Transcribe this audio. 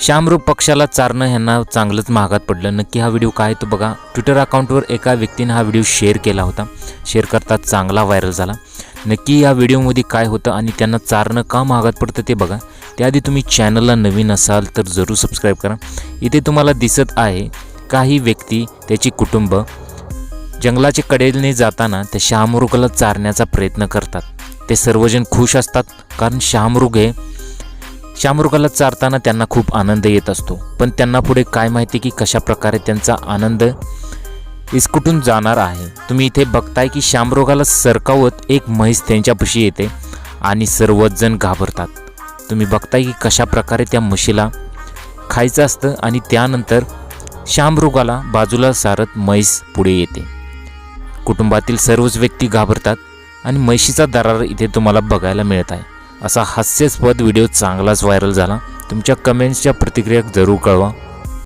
श्यामरूप पक्षाला चारणं ह्यांना चांगलंच महागात पडलं. नक्की हा व्हिडिओ काय आहे तो बघा. ट्विटर अकाउंटवर एका व्यक्तीनं हा व्हिडिओ शेअर केला होता. शेअर करता चांगला व्हायरल झाला. नक्की या व्हिडिओमध्ये काय होतं आणि त्यांना चारणं का महागात पडतं ते बघा. त्याआधी तुम्ही चॅनलला नवीन असाल तर जरूर सबस्क्राईब करा. इथे तुम्हाला दिसत आहे काही व्यक्ती त्याची कुटुंब जंगलाच्या कडेने जाताना त्या शहामृगाला चारण्याचा प्रयत्न करतात. ते सर्वजण खुश असतात कारण शहामृग हे शहामृगाला चारताना त्यांना खूप आनंद येत असतो. पण त्यांना पुढे काय माहिती की कशा प्रकारे त्यांचा आनंद इसकुटून जाणार आहे. तुम्ही इथे बघताय की शामरोगाला सरकावत एक म्हैस त्यांच्यापाशी येते आणि सर्वच जण घाबरतात. तुम्ही बघताय की कशा प्रकारे त्या म्हशीला खायचं असतं आणि त्यानंतर शामृगाला बाजूला सारत म्हैस पुढे येते. कुटुंबातील सर्वच व्यक्ती घाबरतात आणि म्हैशीचा दरार इथे तुम्हाला बघायला मिळत आहे. असा हास्यास्पद व्हिडिओ चांगलाच व्हायरल झाला. तुमच्या कमेंट्सच्या प्रतिक्रिया जरूर कळवा.